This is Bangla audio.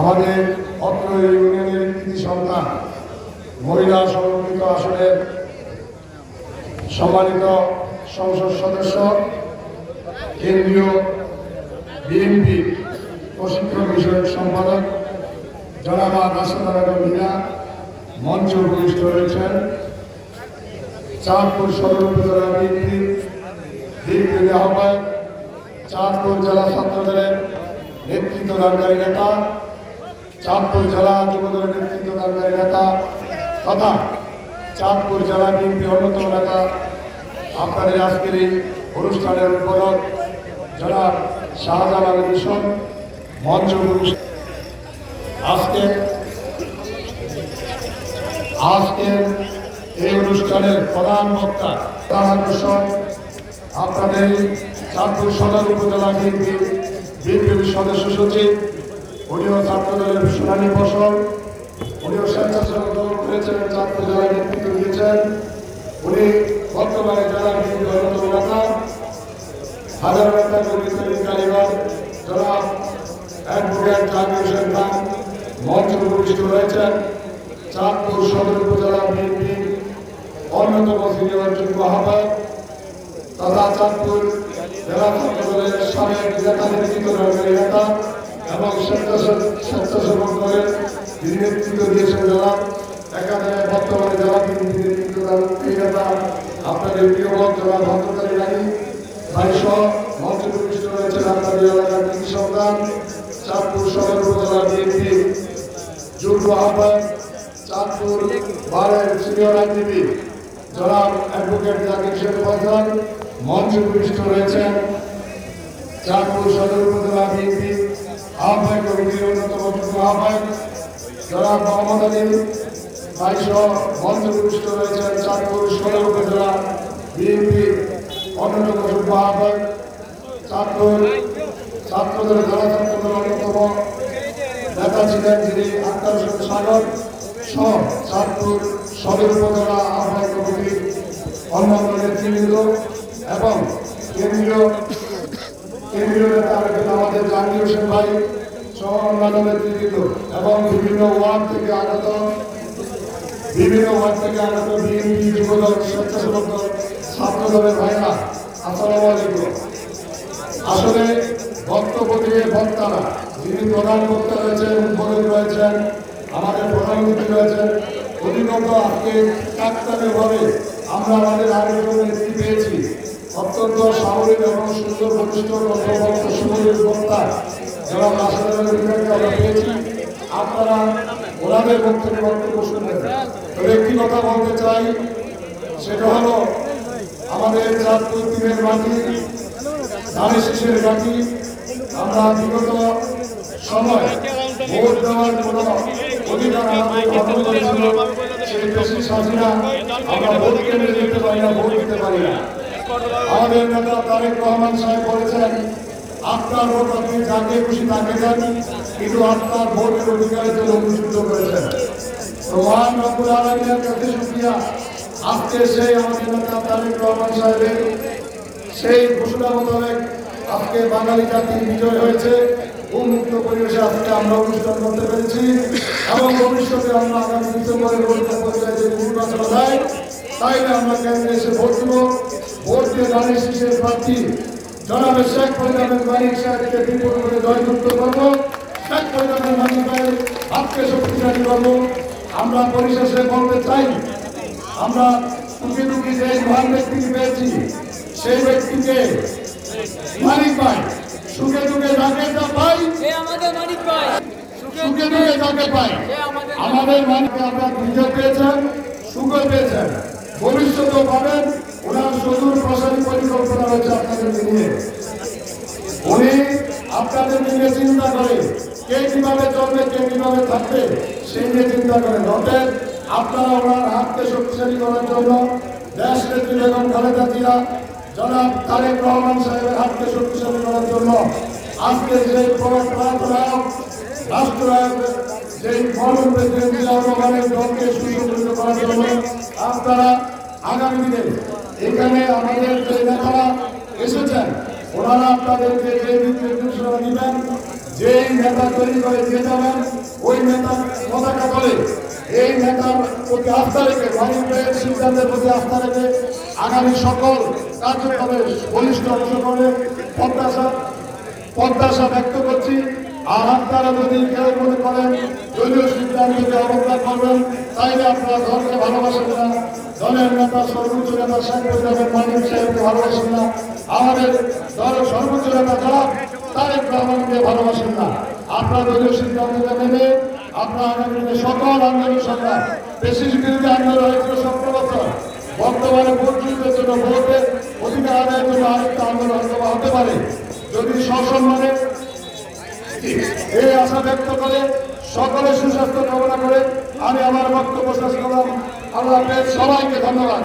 আমাদের অত্র ইউনিয়নের কৃতি সন্তান, মহিলা সংরক্ষিত আসনের সম্মানিত সংসদ সদস্য, কেন্দ্রীয় বিএনপি প্রশিক্ষণ বিষয়ক সম্পাদক, জনাবা রাশেদা বেগম মিনা মঞ্চ উপবিষ্ট রয়েছেন চাঁদপুর সদর উপজেলা বিএনপির বিএনপির আহ্বায়ক, চাঁদপুর জেলা ছাত্রদলের নেতৃত্বদানকারী নেতা, চাঁদপুর জেলা যুবদলের নেতৃত্বদানকারী নেতা, তথা চাঁদপুর জেলা বিএনপি অন্যতম নেতা, আপনাদের আজকের এই অনুষ্ঠানের উদ্বোধক জনাব শাহজালাল মিশন মঞ্চ আজকে আজকের এই অনুষ্ঠানের প্রধান বক্তা আকর্ষণ আপনাদের চাঁদপুর সদর উপজেলা বিএনপির বিএনপির সদস্য সচিব, উনিও ছাত্রদলের শুনানি ফসল উনিও স্বেচ্ছাসেবক দল করেছেন চাঁদপুর জেলায় নেতৃত্ব দিয়েছেন। উনি বর্তমানে জেলা বিএনপি অন্যতম নেতা। হাজার নেতা কর্মী কারিগর। জনাব অ্যাডভোকেট হোসেন খান মঞ্চে রয়েছেন। চাঁদপুর সদর উপজেলা বিএনপি অন্যতম সিনিয়র যুগ্ম আহ্বায়ক। তথা চাঁদপুর জেলা ছাত্রদলের সাবেক নেতা নেতৃত্বকারী নেতা এবং স্বেচ্ছাসেবক দলের যিনি নেতৃত্ব দিয়েছেন যারা একাধারে বর্তমানে জেলা বিএনপি নেতৃত্বদান এই নেতা আপনাদের প্রিয় লোক জেলা ভদ্রতারী রানী ভাইসহ মঞ্চে প্রতিষ্ঠিত রয়েছেন আপনাদের এলাকার কৃষি সন্তান চাঁদপুর সদর উপজেলা বিএনপি যুগ্ম আহ্বায়ক চাঁদপুর বারের সিনিয়র আইনজীবী, জনাব অ্যাডভোকেট জাকির শেখ ফজল মঞ্চে উপবিষ্ট রয়েছেন চাঁদপুর সদর উপজেলা বিএনপি আহ্বায়ক কমিটির অন্যতম আহ্বায়ক জনাব মোহাম্মদ আলী। ভাইসহ মঞ্চে উপবিষ্ট রয়েছেন চাঁদপুর সদর উপজেলা বিএনপি অন্যতম যুগ্ম আহ্বায়ক। চাঁদপুর ছাত্রদের জেলা ছাত্রদের অন্যতম নেতা ছিলেন যিনি আক্তার সাগর সহ চাঁদপুর সদর উপজেলা আহ্বায়ক কমিটির অন্যান্য নেতৃবৃন্দ। এবং কেন্দ্রীয় কেন্দ্রীয় নেতা আমাদের জাহাঙ্গীর হোসেন ভাই সহ অন্যান্য নেতৃবৃন্দ এবং বিভিন্ন ওয়ার্ড থেকে আগত, বিভিন্ন ওয়ার্ড থেকে আগত বিএনপি যুবদল, স্বেচ্ছাসেবক দল ছাত্র দলের ভাইরা আসসালামু আলাইকুম। আসলে বক্তব্য দিয়ে বক্তারা, যিনি প্রধান বক্তা রয়েছেন উদ্বোধন রয়েছেন, আমাদের প্রধানমন্ত্রী রয়েছেন অধিকন্ত আজকে কাকতালীয়ভাবে আমরা আমাদের আরেকজন নেত্রী পেয়েছি। অত্যন্ত স্বাভাবিক এবং সুন্দর প্রতিষ্ঠ কর্মবক্ত সুন্দর বক্তা যারা রাষ্ট্রের পেয়েছি আপনারা ওনাদের বক্তব্য বক্তব্য শুনবেন। তবে একটি কথা বলতে চাই, সেটা হলো, আমাদের চাঁদপুর তীরের মাটি ধানের শীষের ঘাটি আমরা বিগত সময় ভোট দেওয়ার কোন অধিকার আমাদের সেই আমরা ভোট কেন্দ্রে যেতে পারি না, ভোট দিতে পারি না। আমাদের নেতা তারেক রহমান সাহেব বলেছেন, আপনার ভোট আপনি যাকে খুশি তাকে দেন, কিন্তু আপনার ভোটের অধিকারের জন্য অনুষ্ঠিত করেছেন। মহান রব্বুল আলমীর কাছে শুক্রিয়া। আজকে সেই আমাদের নেতা তারেক রহমান সাহেবের সেই ঘোষণা মোতাবেক আজকে বাঙালি জাতির বিজয় হয়েছে। উন্মুক্ত পরিবেশে আজকে আমরা অনুষ্ঠান করতে পেরেছি এবং ভবিষ্যতে আমরা আগামী ডিসেম্বরের ভোটটা পর্যায়ে যদি নির্বাচন হয় তাইলে আমরা কেন্দ্রে এসে ভোট দেব? ভোট দিয়ে ধানের শীষের প্রার্থী জনাবে শেখ ফরিদাবের মালিক সাহেবকে বিপুল করে জয়যুক্ত করব। শেখ মালিক ভাইয়ের হাতকে শক্তিশালী করব। আমরা পরিশেষে বলতে চাই আমরা টুকি টুকি যে মহান ব্যক্তিকে পেয়েছি সেই ব্যক্তিকে মালিক ভাই সুখে দুঃখে যাকে যা পাই আমাদের মানিক ভাই। সুখে দুঃখে যাকে পাই আমাদের মালিককে আপনার বিজয় পেয়েছেন সুখে পেয়েছেন ভবিষ্যতেও পাবেন। ওনার সুদূর প্রসারী পরিকল্পনা রয়েছে আপনাদেরকে নিয়ে। উনি আপনাদের নিয়ে চিন্তা করে কে কীভাবে চলবে, কে কীভাবে থাকবে, সেই নিয়ে চিন্তা করেন অতএব আপনারা ওনার হাতকে শক্তিশালী করার জন্য দেশ নেত্রী বেগম খালেদা জিয়া, জনাব তারেক রহমান সাহেবের হাতকে শক্তিশালী করার জন্য আজকে যে প্রাণায়ক রাষ্ট্রনায়ক, যেই ফলন প্রেসিডেন্ট জিয়াউর রহমানের দলকে সুসংগঠিত করার জন্য আপনারা আগামী দিনে এখানে আমাদের যে নেতারা এসেছেন, ওনারা আপনাদেরকে যে নির্দেশনা দিবেন যেই নেতা তৈরি করে দিয়ে যাবেন, ওই নেতা পতাকা বলে এই নেতার প্রতি আস্থা রেখে গণতন্ত্রের সিদ্ধান্তের প্রতি আস্থা রেখে আগামী সকল কার্যক্রমে বলিষ্ঠ অংশগ্রহণে প্রত্যাশা প্রত্যাশা ব্যক্ত করছি। আর আপনারা যদি কেউ মনে করেন, দলীয় সিদ্ধান্তকে অবজ্ঞা করবেন, তাইলে আপনারা দলকে ভালোবাসেন না। দলের নেতা, সর্বোচ্চ নেতা শেখ মুজিবুর মানিক সাহেবকে ভালোবাসেন না, আমাদের দলের সর্বোচ্চ নেতা যারা, তারেক রহমানকে ভালোবাসেন না। আপনারা দলীয় সিদ্ধান্তকে মেনে আপনারা আগামী দিনে সকল আন্দোলন সংগ্রাম বেশি বিরোধী আন্দোলন হয়েছিল সতেরো বছর বর্তমানে ভোট জন্য ভোটের অধিকার আদায়ের জন্য আরেকটা আন্দোলন হয়তো হতে পারে। যদি সসম্মানে এই আশা ব্যক্ত করে সকলে সুস্বাস্থ্য কামনা করে, আমি আমার বক্তব্য শেষ করলাম। আল্লাহ সবাইকে ধন্যবাদ।